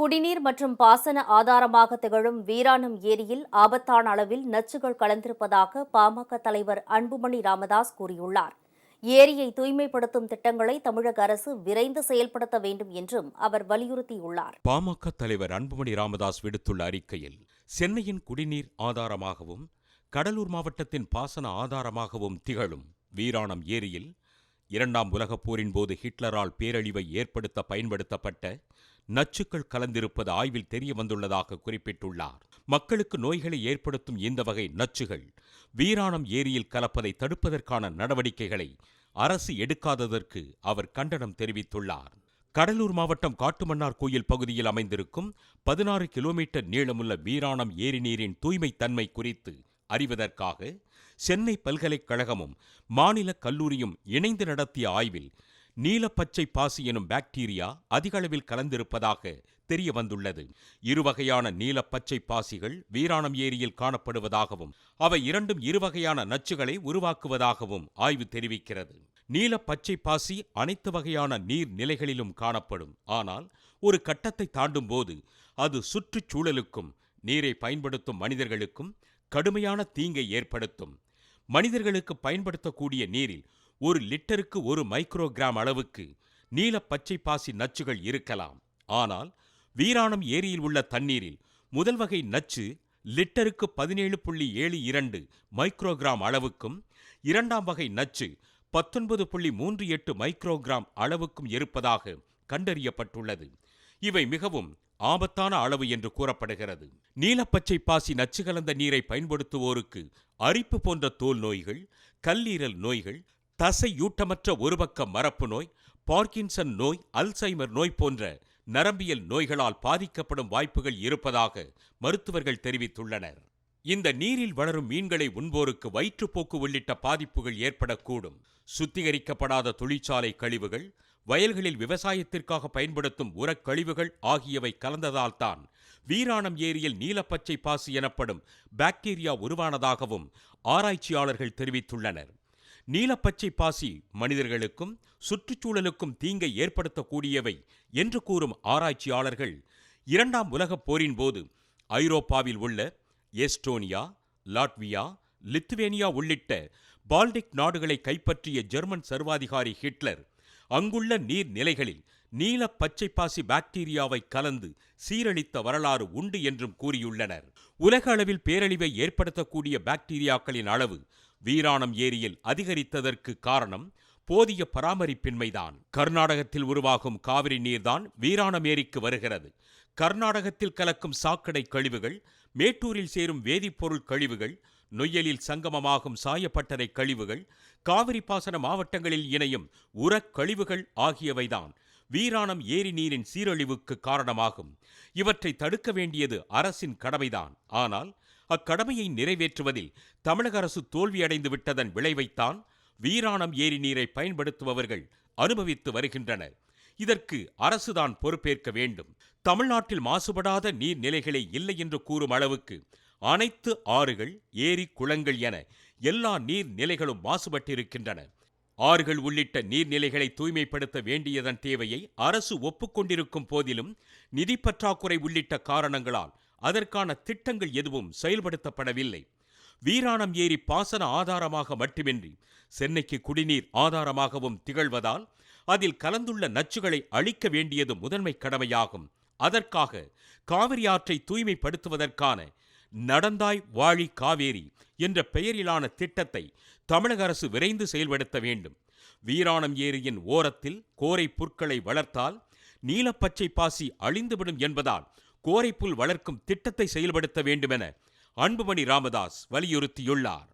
குடிநீர் மற்றும் பாசன ஆதாரமாக திகழும் வீராணம் ஏரியில் ஆபத்தான அளவில் நச்சுகள் கலந்திருப்பதாக பாமக தலைவர் அன்புமணி ராமதாஸ் கூறியுள்ளார். ஏரியை தூய்மைப்படுத்தும் திட்டங்களை தமிழக அரசு விரைந்து செயல்படுத்த வேண்டும் என்றும் அவர் வலியுறுத்தியுள்ளார். பாமக தலைவர் அன்புமணி ராமதாஸ் விடுத்துள்ள அறிக்கையில் சென்னையின் குடிநீர் ஆதாரமாகவும் கடலூர் மாவட்டத்தின் பாசன ஆதாரமாகவும் திகழும் வீராணம் ஏரியில் இரண்டாம் உலகப் போரின் போது ஹிட்லரால் பேரழிவை ஏற்படுத்த பயன்படுத்தப்பட்ட நச்சுக்கள் கலந்திருப்பது ஆய்வில் தெரிய வந்துள்ளதாக குறிப்பிட்டுள்ளார். மக்களுக்கு நோய்களை ஏற்படுத்தும் இந்த வகை நச்சுகள் வீராணம் ஏரியில் கலப்பதை தடுப்பதற்கான நடவடிக்கைகளை அரசு எடுக்காததற்கு அவர் கண்டனம் தெரிவித்துள்ளார். கடலூர் மாவட்டம் காட்டுமன்னார் கோயில் பகுதியில் அமைந்திருக்கும் பதினாறு கிலோமீட்டர் நீளமுள்ள வீராணம் ஏரி நீரின் தூய்மை தன்மை குறித்து அறிவதற்காக சென்னை பல்கலைக்கழகமும் மாநில கல்லூரியும் இணைந்து நடத்திய ஆய்வில் நீலப்பச்சை பாசி எனும் பாக்டீரியா அதிக அளவில் கலந்திருப்பதாக தெரிய வந்துள்ளது இருவகையான நீலப்பச்சை பாசிகள் வீராணம் ஏரியில் காணப்படுவதாகவும் அவை இரண்டும் இருவகையான நச்சுகளை உருவாக்குவதாகவும் ஆய்வு தெரிவிக்கிறது. நீலப்பச்சை பாசி அனைத்து வகையான நீர் நிலைகளிலும் காணப்படும். ஆனால் ஒரு கட்டத்தை தாண்டும் போது அது சுற்றுச்சூழலுக்கும் நீரை பயன்படுத்தும் மனிதர்களுக்கும் கடுமையான தீங்கை ஏற்படுத்தும். மனிதர்களுக்கு பயன்படுத்தக்கூடிய நீரில் ஒரு லிட்டருக்கு ஒரு மைக்ரோகிராம் அளவுக்கு நீல பச்சை பாசி நச்சுகள் இருக்கலாம். ஆனால் வீராணம் ஏரியில் உள்ள தண்ணீரில் முதல் வகை நச்சு லிட்டருக்கு பதினேழு புள்ளி ஏழு இரண்டு மைக்ரோகிராம் அளவுக்கும் இரண்டாம் வகை நச்சு பத்தொன்பது புள்ளி மூன்று எட்டு மைக்ரோகிராம் அளவுக்கும் இருப்பதாக கண்டறியப்பட்டுள்ளது. இவை மிகவும் ஆபத்தான அளவு என்று கூறப்படுகிறது. நீலப்பச்சை பாசி நச்சு கலந்த நீரை பயன்படுத்துவோருக்கு அரிப்பு போன்ற தோல் நோய்கள் கல்லீரல் நோய்கள் தசையூட்டமற்ற ஒரு பக்கம் மரப்பு நோய் பார்க்கின்சன் நோய் அல்சைமர் நோய் போன்ற நரம்பியல் நோய்களால் பாதிக்கப்படும் வாய்ப்புகள் இருப்பதாக மருத்துவர்கள் தெரிவித்துள்ளனர். இந்த நீரில் வளரும் மீன்களை உண்போருக்கு வயிற்றுப்போக்கு உள்ளிட்ட பாதிப்புகள் ஏற்படக்கூடும். சுத்திகரிக்கப்படாத தொழிற்சாலை கழிவுகள் வயல்களில் விவசாயத்திற்காக பயன்படுத்தும் உரக்கழிவுகள் ஆகியவை கலந்ததால்தான் வீராணம் ஏரியில் நீலப்பச்சை பாசி எனப்படும் பாக்டீரியா உருவானதாகவும் ஆராய்ச்சியாளர்கள் தெரிவித்துள்ளனர். நீலப்பச்சை பாசி மனிதர்களுக்கும் சுற்றுச்சூழலுக்கும் தீங்கை ஏற்படுத்தக்கூடியவை என்று கூறும் ஆராய்ச்சியாளர்கள் இரண்டாம் உலகப் போரின் போது ஐரோப்பாவில் உள்ள எஸ்டோனியா லாட்வியா லித்துவேனியா உள்ளிட்ட பால்டிக் நாடுகளை கைப்பற்றிய ஜெர்மன் சர்வாதிகாரி ஹிட்லர் அங்குள்ள நீர்நிலைகளில் நீல பச்சை பாசி பாக்டீரியாவை கலந்து சீரழித்த வரலாறு உண்டு என்றும் கூறியுள்ளனர். உலக அளவில் பேரழிவை ஏற்படுத்தக்கூடிய பாக்டீரியாக்களின் அளவு வீராணம் ஏரியில் அதிகரித்ததற்கு காரணம் போதிய பராமரிப்பின்மைதான். கர்நாடகத்தில் உருவாகும் காவிரி நீர்தான் வீராணம் ஏரிக்கு வருகிறது. கர்நாடகத்தில் கலக்கும் சாக்கடை கழிவுகள் மேட்டூரில் சேரும் வேதிப்பொருள் கழிவுகள் நொய்யலில் சங்கமமாகும் சாயப்பட்டறை கழிவுகள் காவிரி பாசன மாவட்டங்களில் இணையும் உரக் கழிவுகள் ஆகியவைதான் வீராணம் ஏரி நீரின் சீரழிவுக்கு காரணமாகும். இவற்றை தடுக்க வேண்டியது அரசின் கடமைதான். ஆனால் அக்கடமையை நிறைவேற்றுவதில் தமிழக அரசு தோல்வியடைந்து விட்டதன் விளைவைத்தான் வீராணம் ஏரி நீரை பயன்படுத்துபவர்கள் அனுபவித்து வருகின்றனர். இதற்கு அரசுதான் பொறுப்பேற்க வேண்டும். தமிழ்நாட்டில் மாசுபடாத நீர்நிலைகளே இல்லை என்று கூறும் அளவுக்கு அனைத்து ஆறுகள் ஏரி குளங்கள் என எல்லா நீர்நிலைகளும் மாசுபட்டிருக்கின்றன. ஆறுகள் உள்ளிட்ட நீர்நிலைகளை தூய்மைப்படுத்த வேண்டியதன் தேவையை அரசு ஒப்புக்கொண்டிருக்கும் போதிலும் நிதி பற்றாக்குறை உள்ளிட்ட காரணங்களால் அதற்கான திட்டங்கள் எதுவும் செயல்படுத்தப்படவில்லை. வீராணம் ஏரி பாசன ஆதாரமாக மட்டுமின்றி சென்னைக்கு குடிநீர் ஆதாரமாகவும் திகழ்வதால் அதில் கலந்துள்ள நச்சுகளை அழிக்க வேண்டியது முதன்மை கடமையாகும். அதற்காக காவிரி ஆற்றை தூய்மைப்படுத்துவதற்கான நடந்தாய் வாழி காவேரி என்ற பெயரிலான திட்டத்தை தமிழக அரசு விரைந்து செயல்படுத்த வேண்டும். வீராணம் ஏரியின் ஓரத்தில் கோரை புற்களை வளர்த்தால் நீலப்பச்சை பாசி அழிந்துவிடும் என்பதால் கோரைப்புல் வளர்க்கும் திட்டத்தை செயல்படுத்த வேண்டுமென அன்புமணி ராமதாஸ் வலியுறுத்தியுள்ளார்.